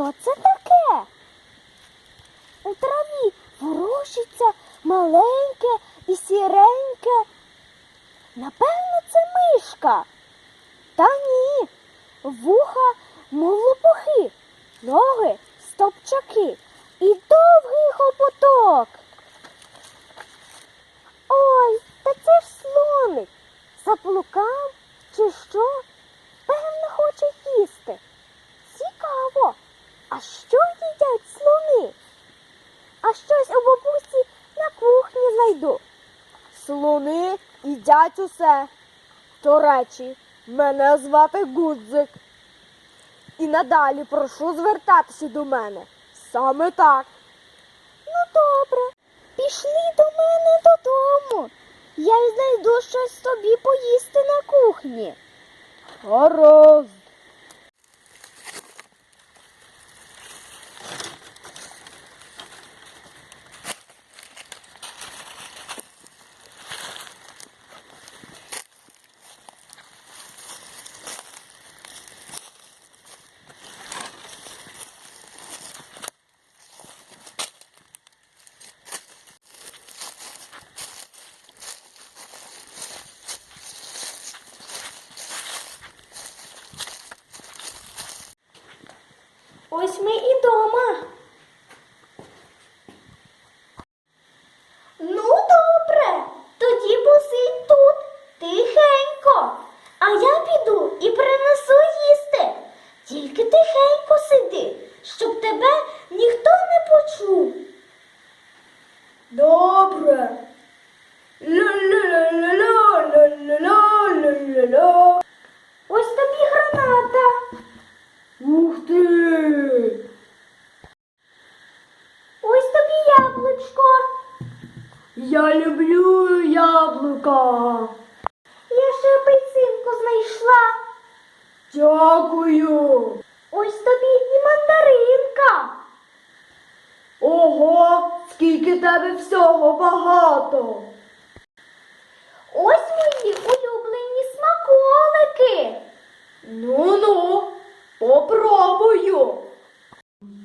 Що це таке? У траві ворушиться маленьке і сіреньке. Напевно, це мишка. Та ні, вуха, мов лопухи, ноги стопчаки і довгий хоботок. Ой, та це ж слоник. Заплукав чи що? Певно, хоче їсти. Цікаво. А що їдять слони? А щось у бабусі на кухні знайду. Слони їдять усе. До речі, мене звати Гудзик. І надалі прошу звертатися до мене. Саме так. Ну добре, пішли до мене додому. Я знайду щось тобі поїсти на кухні. Гаразд. Ось ми і люблю яблука. Я ще апельсинку знайшла. Дякую. Ось тобі і мандаринка. Ого, скільки тебе всього багато. Ось мої улюблені смаколики. Ну-ну, попробую.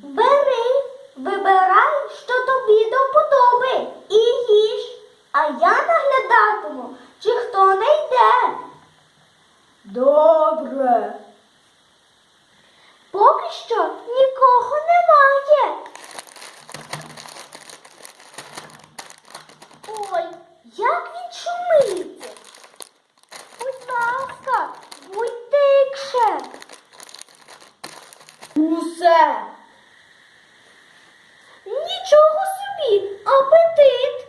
Бери, вибирай, що тобі до вподоби, і їж. А я наглядатиму, чи хто не йде. Добре. Поки що нікого немає. Ой, як він шумиться. Будь ласка, будь тикше. Усе. Нічого собі, апетит.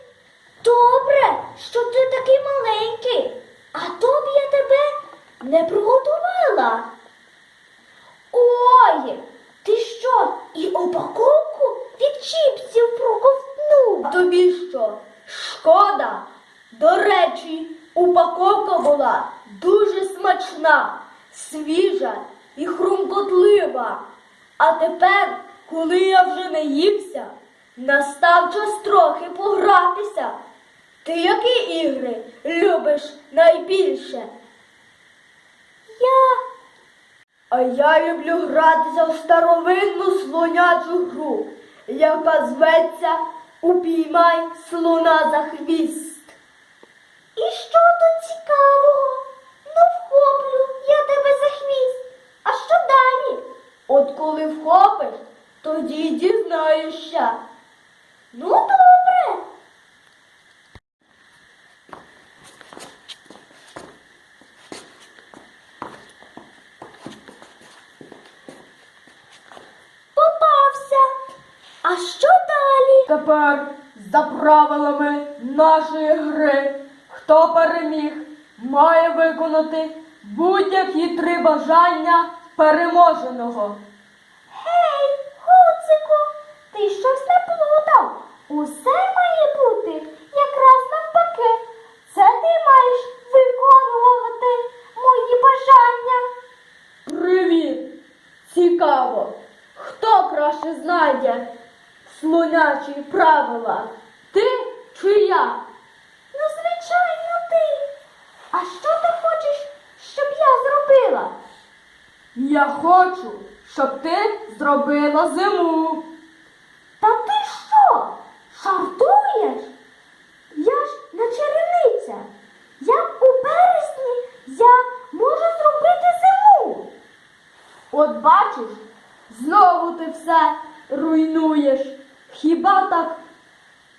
Добре, що ти такий маленький, а то б я тебе не приготувала. Ой, ти що, і упаковку від чіпсів проковтнув? Тобі що? Шкода? До речі, упаковка була дуже смачна, свіжа і хрумкотлива. А тепер, коли я вже не ївся, настав час трохи погратися. Ти які ігри любиш найбільше? Я А я люблю гратися в старовинну слонячу гру, яка зветься Упіймай слона за хвіст. і що тут цікавого? Ну, вхоплю я тебе за хвіст. А що далі? От коли вхопиш, тоді дізнаєшся. Ну, добре. Попався. А що далі? Тепер за правилами нашої гри, хто переміг, має виконати будь-які три бажання переможеного. Гей, Гуцику, ти щось не плутав. Усе має бути якраз навпаки. Це ти маєш виконувати мої бажання. Привіт! Цікаво, хто краще знайде слонячі правила? Ти чи я? Ну, звичайно, ти. А що ти хочеш, щоб я зробила? Я хочу, щоб ти зробила зиму. Та ти що? Жартуєш? Я ж не чарівниця. Як у березні я можу зробити зиму? От бачиш, знову ти все руйнуєш. Хіба так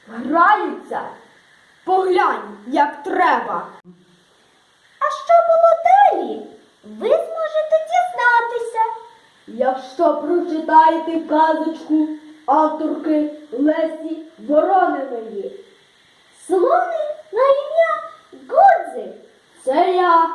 граються? Поглянь, як треба. А що було далі? Ви зможете дізнатися. Якщо прочитаєте казочку авторки Лесі Ворониної. Слони на ім'я Годзи. Це я.